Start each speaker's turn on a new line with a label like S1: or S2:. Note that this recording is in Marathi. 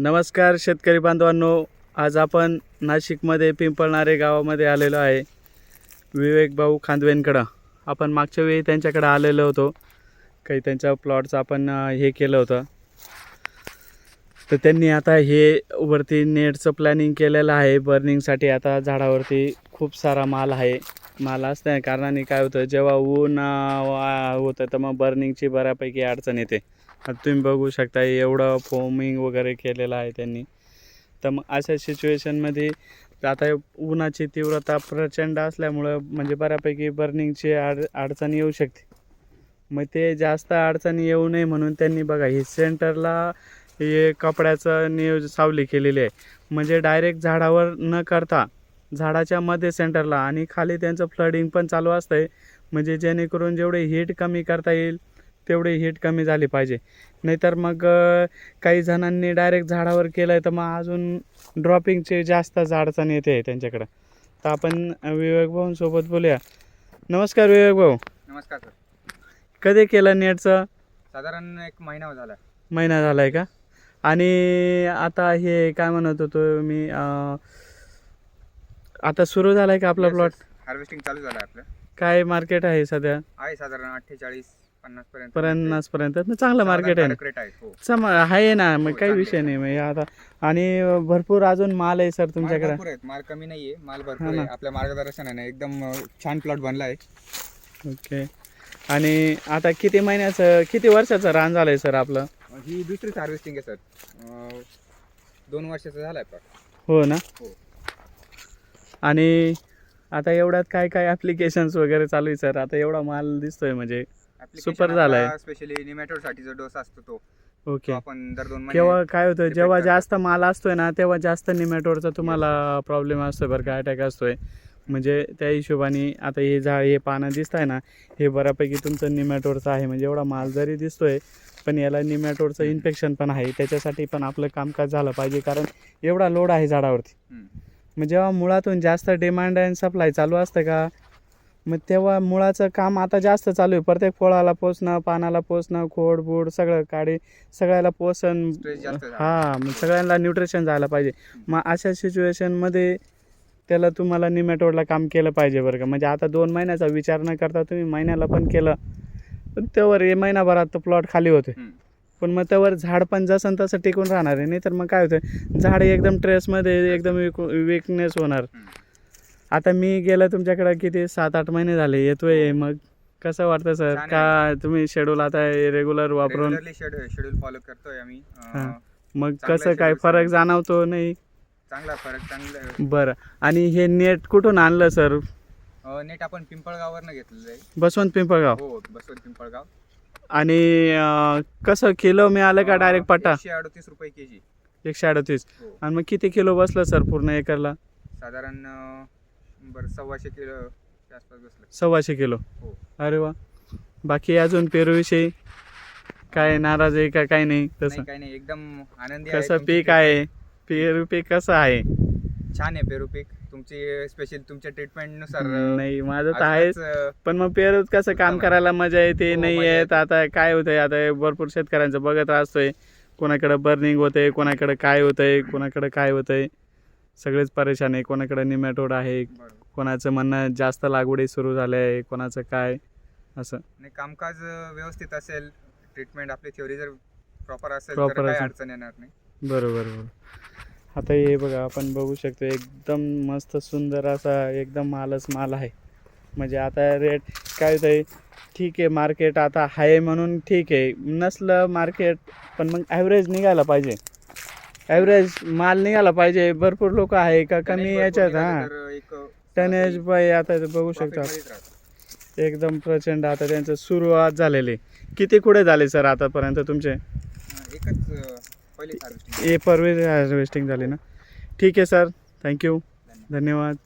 S1: नमस्कार शेतकरी बांधवांनो आज आपण नाशिकमध्ये पिंपळणारे गावामध्ये आलेलो आहे. विवेक भाऊ खांदवेंकडं. आपण मागच्या वेळी त्यांच्याकडं आलेलो होतो. काही त्यांच्या प्लॉटचं आपण हे केलं होतं. तर त्यांनी आता हे वरती नेटचं प्लॅनिंग केलेलं आहे. बर्निंगसाठी आता झाडावरती खूप सारा माल आहे. माल असल्या कारणाने काय होतं जेव्हा ऊन होतं तर मग बर्निंगची बऱ्यापैकी अडचण येते. आता तुम्ही बघू शकता एवढं फोमिंग वगैरे केलेलं आहे त्यांनी. तर मग अशा सिच्युएशनमध्ये आता उन्हाची तीव्रता प्रचंड असल्यामुळं म्हणजे बऱ्यापैकी बर्निंगची अड अडचण येऊ शकते. मग ते जास्त अडचण येऊ नये म्हणून त्यांनी बघा ही सेंटरला हे कपड्याचं नियोज सावली केलेली आहे. म्हणजे डायरेक्ट झाडावर न करता झाडाच्या मध्ये सेंटरला आणि खाली त्यांचं फ्लडिंग पण चालू असतंय. म्हणजे जेणेकरून जेवढे हीट कमी करता येईल तेवढी हीट कमी झाली पाहिजे. नाहीतर मग काही जणांनी डायरेक्ट झाडावर केलं आहे तर मग अजून ड्रॉपिंगचे जास्त अडचण येते त्यांच्याकडं. तर आपण विवेक भाऊंसोबत बोलूया. नमस्कार विवेक भाऊ.
S2: नमस्कार सर.
S1: कधी केलं नेटचं?
S2: साधारण एक महिना झाला.
S1: महिना झाला आहे का? आणि आता हे काय म्हणत होतो मी आता सुरू झाला आहे का आपला प्लॉट
S2: हार्वेस्टिंग चालू झालं आपलं.
S1: काय मार्केट आहे सध्या?
S2: आहे साधारण अठ्ठेचाळीस पन्नास पर्यंत.
S1: मग चांगलं मार्केट आहे
S2: हो.
S1: आहे ना मग
S2: हो,
S1: काही विषय. नाही मग आता. आणि भरपूर अजून माल आहे सर तुमच्याकडे?
S2: माल कमी नाहीये माल भरपूर आपल्या मार्गदर्शनाने. एकदम छान प्लॉट बनला आहे.
S1: ओके. आणि आता किती महिन्याचं किती वर्षाचं रान झालंय सर आपलं?
S2: ही दुसरीच हार्वेस्टिंग आहे सर. दोन वर्षाचा झालाय
S1: हो ना.
S2: हो.
S1: आणि आता एवढ्यात काय काय ॲप्लिकेशन्स वगैरे चालू आहे सर आता एवढा माल दिसतोय म्हणजे Super झालाय.
S2: स्पेशली निमॅटोड साठीचा डोस असतो तो.
S1: ओके
S2: तो आपण दर दोन
S1: केव्हा काय होतं जेव्हा. जास्त माल असतोय ना तेव्हा जास्त निमॅटोडचा तुम्हाला प्रॉब्लेम असतोय बरं का अटॅक असतोय. म्हणजे त्या हिशोबाने आता हे झा हे पानं दिसत आहे ना हे बऱ्यापैकी तुमचं निमॅटोडचं आहे. म्हणजे एवढा माल जरी दिसतोय पण याला निमॅटोडचं इन्फेक्शन पण आहे. त्याच्यासाठी पण आपलं कामकाज झालं पाहिजे कारण एवढा लोड आहे झाडावरती. मग जेव्हा मुळातून जास्त डिमांड अँड सप्लाय चालू असतं का? मग तेव्हा मुळाचं काम आता जास्त चालू आहे. प्रत्येक फळाला पोचणं पानाला पोचणं खोड बुड सगळं काडी सगळ्याला पोषण
S2: झाला.
S1: हा मग सगळ्यांना न्यूट्रिशन जायला पाहिजे. मग अशा सिच्युएशनमध्ये त्याला तुम्हाला निमॅटोडला काम केलं पाहिजे बरं का? म्हणजे आता दोन महिन्याचा विचार न करता तुम्ही महिन्याला पण केलं पण त्यावर महिनाभरात तर प्लॉट खाली होते. पण मग त्यावर झाड पण जसं तसं टिकून राहणार आहे. नाही तर मग काय होतं झाड एकदम ट्रेसमध्ये एकदम विक विकनेस होणार. आता मी गेलं तुमच्याकडे किती? सात आठ महिने झाले. येतोय. मग कसं वाटतं सर? का तुम्ही शेड्यूल आता रेग्युलर वापरून?
S2: शेड्यूल फॉलो करतोय आम्ही.
S1: हा. मग कसं काय? फरक. जाणवतो नाही?
S2: चांगला फरक चांगला.
S1: बरं. आणि हे नेट कुठून आणलं सर?
S2: नेट आपण पिंपळगाववरनं घेतलेलं आहे.
S1: बसवंत पिंपळगाव.
S2: हो बसवत पिंपळगाव.
S1: आणि अं, कसं किलो मिळालं का डायरेक्ट
S2: एकशे अडतीस रुपये के जी
S1: एकशे अडतीस.
S2: हो.
S1: आणि मग किती किलो बसलं सर पूर्ण एकरला?
S2: साधारण अं, बरं सव्वाशे किलो आसपास बसलं.
S1: सव्वाशे किलो.
S2: हो.
S1: अरे वा. बाकी अजून पेरूविषयी काय नाराज आहे का काय नाही? तसं.
S2: नाही काही नाही. एकदम आनंदी आहे
S1: कसं
S2: तुमची
S1: पीक आहे? पेरू पीक कसं आहे?
S2: छान आहे पेरू पीक. तुमची स्पेशल तुमच्या ट्रीटमेंटनुसार
S1: नाही माझं तर आहेच पण मग पेरूत कसं काम. करायला मजा येते
S2: हो,
S1: नाही येत. आता काय होतंय आता भरपूर शेतकऱ्यांचं बघत असतोय कोणाकडे बर्निंग होतंय कोणाकडे काय होतंय कोणाकडे काय होतंय सगळेच परेशान आहे कोणाकडे निमॅटोड आहे. कोणाचं म्हणणं जास्त लागवडी सुरू झाल्या आहे कोणाचं काय असं
S2: नाही कामकाज व्यवस्थित असेल ट्रीटमेंट आपली थ्योरी जर प्रॉपर असेल
S1: Proper
S2: तर काही
S1: असेल.
S2: अडचण येणार नाही
S1: बरोबर बरोबर आता हे बघा आपण बघू शकतो एकदम मस्त सुंदर असा एकदम मालच माल आहे. म्हणजे आता रेट काय होतंय? ठीक आहे मार्केट आता आहे म्हणून ठीक आहे. नसलं मार्केट पण मग ॲव्हरेज निघायला पाहिजे. ॲव्हरेज माल निघाला पाहिजे. भरपूर लोक आहे का? कमी याच्यात हां. टनेज बाय आता ते बघू शकता. एकदम प्रचंड आता त्यांचं सुरुवात झालेली. किती कुठे झाले सर आतापर्यंत तुमचे?
S2: एकच
S1: ए परवे हार्वेस्टिंग झाली ना. ठीक आहे सर थँक्यू धन्यवाद.